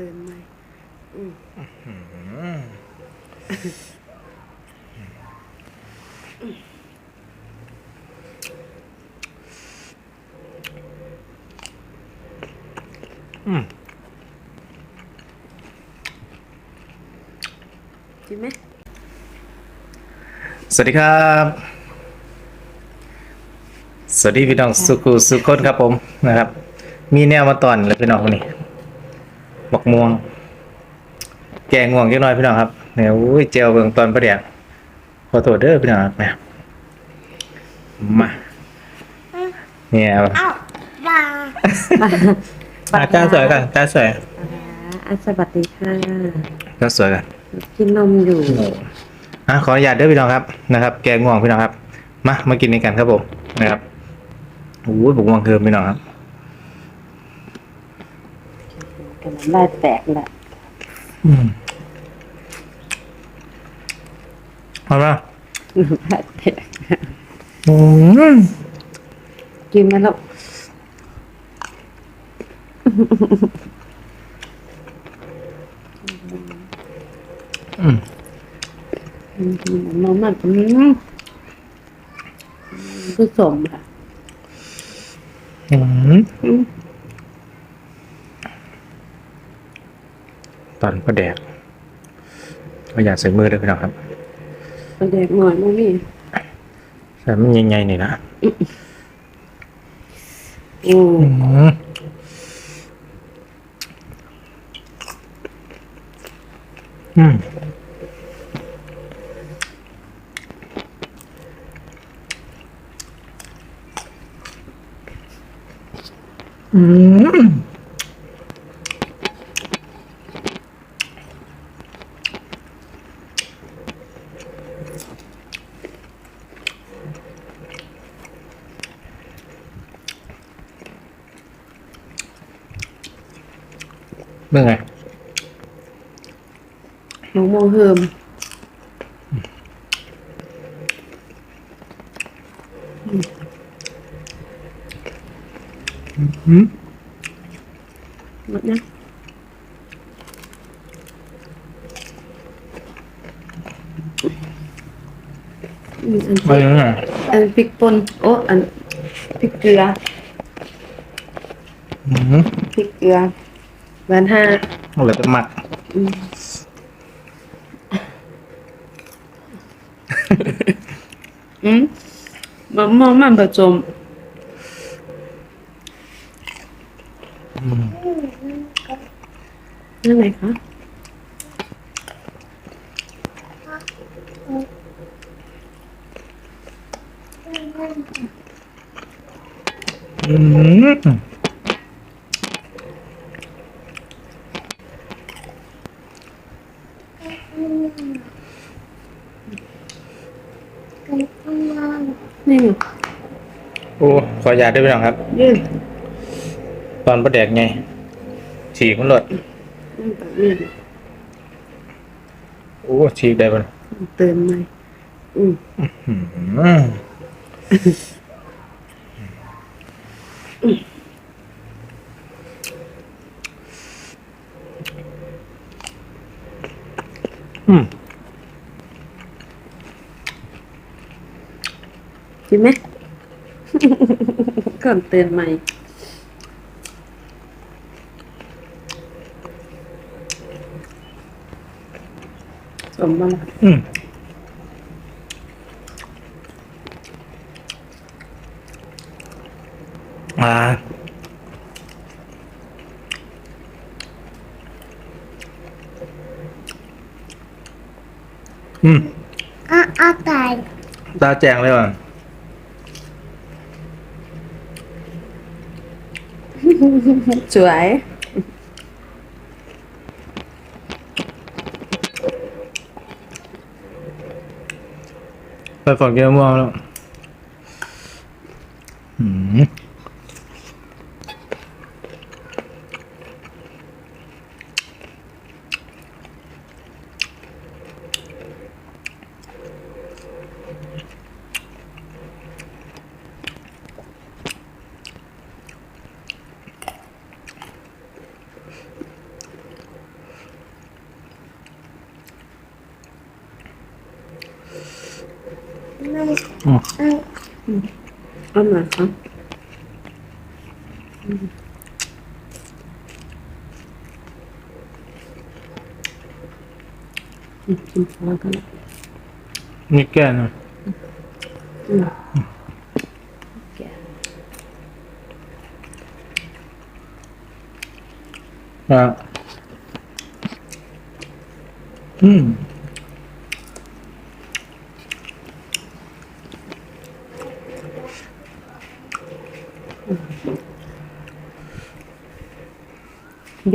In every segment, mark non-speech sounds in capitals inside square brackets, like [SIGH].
เตือนไหมอืมอืมกินไหมสวัสดีครับ สวัสดีพี่น้องสุขุสุขคนครับผมนะครับ มีแนวมาตอนแล้วพี่น้องคนนี้ บักม่วง แกงง่วงจักหน่อยพี่น้องครับเนี่ยอุ้ยเจลเบิ่งตอนประเดี๋ยวขอโทษเด้อพี่น้องครับเนี่ยมาเนี่ยเอ้าบาอาจารย์สวยกันอาจารย์สวยอ่าสวัสดีค่ะก็สวยกันกินนมอยู่อะขออนุญาตเด้อพี่น้องครับนะครับ แกงง่วงพี่น้องครับ มามากินด้วยกันครับผมนะครับโอ้ยบักม่วงเคิมพี่น้องครับ กำลังได้แตกแหละอืมเอาละได้แตกอืมกินไหมลูกอืมอืมกินนมมันอืมผสมค่ะอืม อืม ตอนประแดกก็อยากใส่มือด้วยพี่น้องครับประเด็กหน่อยมั้งนี่แต่มันใหญ่ๆนี่นะอืมอืมอืม เมื่อไงมองมองเฮิมอืมหมดนะอืมอันไม่รู้ไงอันพริกป่นโอ้อันพริกเกลืออืมพริกเกลือ แหวนห้าอะไรก็หมัก อืมอืมมะม่วงมันผสมนั่นไงคะอืม นี่ไง โอ้ขออนุญาตด้วยพี่น้องครับ ยืนตอนประแดกไงฉีกมันหลดนั่นแบบนี้โอ้ฉีกได้ปะเตือนไหมอืมอืมอืม กินไหม ก่อนเตือนไหมสมบัติอืมอ่าอืม อะอาไก่ตาแจงเลยว่ะ สวยไปฝักเกียวม่วงแล้วอืม อืมอืมเอามาเอาอืมอืมกินข้าวกันละ นี่แก้นะ อืมแกะ อ่าอืม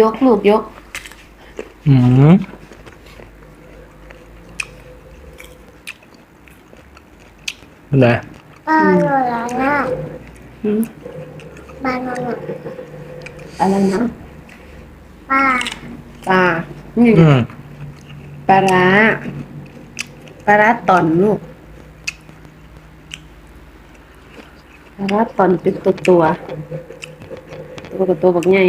ยกลูกยก อืมอะไรป้าโนราน่าอืมป้าโนราอะไรนะป้าปลานี่อืมปลาร้าปลาร้าตอนลูกปลาร้าตอนเป็นตัวตัวตัวกับตัวบักใหญ่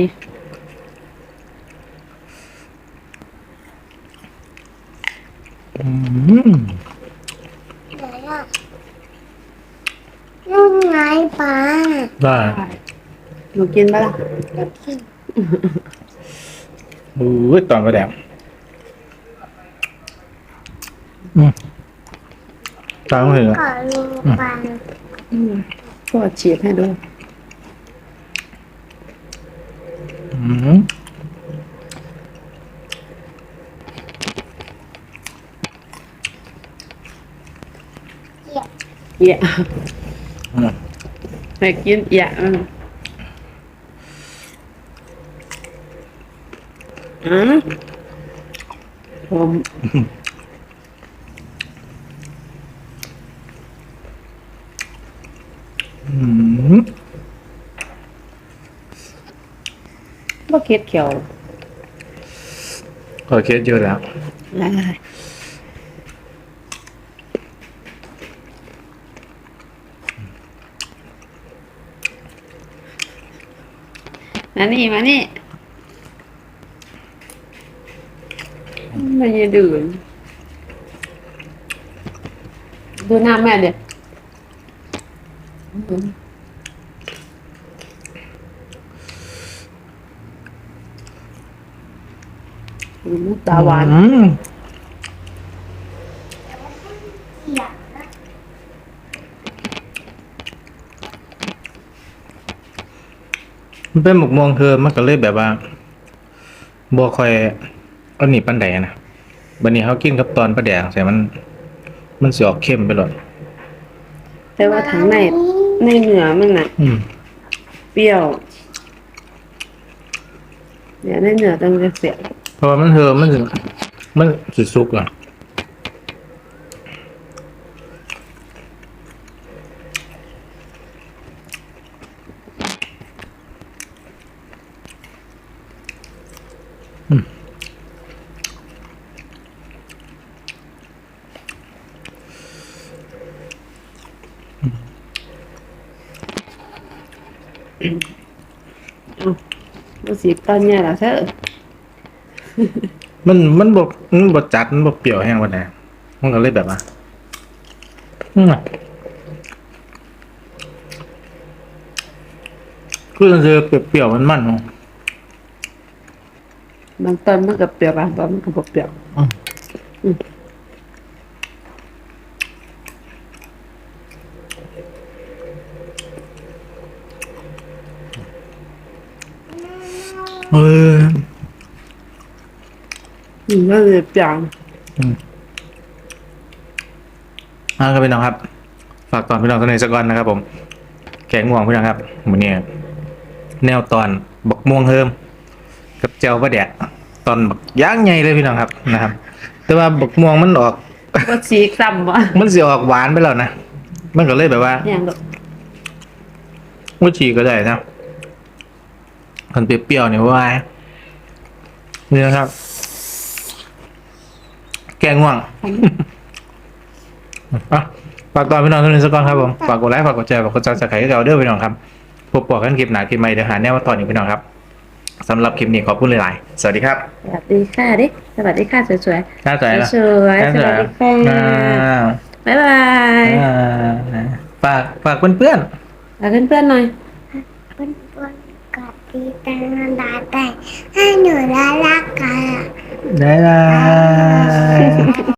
อืม ไห นอะนู่นไงป้าได้หนูกินปะล่ะอู้ยตอนกระแดงอืมตามเหรอขอลูกป้าอืมก็ฉีดให้ดู อืม เกี่ยวเอียอืมให้กินเอียอืมอืมผมอืมบ่เค็ดเขียวโอเคเยอะแล้ว ได้ มานี่มานี่มันยังดื่นดูหน้าแม่เด็ดตาหวาน อืม เกี่ยว มัน เป็นหมกม่วงเธอมันก็เลยแบบว่าบัวคอยเอาหนีปันใดนะบันนี้เขากินกับตอนปลาแดงใส่มัน มันสิออกเข้มไปหลดแต่ว่าทางในในเนื้อมันน่ะอืมเปรี้ยวเดี๋ยวในเนื้อต้องจะเสียเพราะว่ามันเธอมันสิมันสิสุกอะ มันสีตอนเนี้ยล่ะเธอมันมันบกมันบดจัดมันบกเปรี้ยวแห้งวันไหนมันก็เลยแบบว่าอืมคือมันจะเปรี้ยวๆมันมันๆเนาะบางตอนมันก็เปรี้ยวบางตอนมันก็บ่เปรี้ยวอืม เอออืมก็เลยเปรี้ยวอ่าครับพี่น้องครับ ฝากตอนพี่น้องตัวนี้สักก่อนนะครับ ผม แกงม่วงพี่น้องครับวันนี้แนวตอนบักม่วงเฮิมกับเจ้าปลาแดกตอนบักย่างใหญ่เลยพี่น้องครับนะครับ แต่ว่าบักม่วงมันออกก็สีซ้ำวะมันเสียออกหวานไปแล้วนะมันก็เลยแบบว่าอย่างดอกว่าฉีกก็ได้นะ มันเปรี้ยวๆเนี่ยว่านี่นะครับ แกงง่วงอะฝากตอนพี่น้องทุกท่านสักก่อนครับผมฝากกดไลค์ฝากกดแชร์ฝากกดซับสไครต์ให้เราเด้อพี่น้องครับพบปะกันคลิปหนาคลิปใหม่เดี๋ยวหาแนวมาตอนอีกพี่น้องครับสำหรับคลิปนี้ขอบคุณหลายๆ สวัสดีครับ สวัสดีค่ะดิสวัสดีค่ะสวยน่าใจๆนะสวยๆสวัสดีค่ะอ่าบ๊ายบายอ่าฝากฝากเพื่อนฝากเพื่อนๆหน่อยเพื่อนเพื่อน nakita ng bata, ano, lalakala. Lalakala. Ah. [LAUGHS]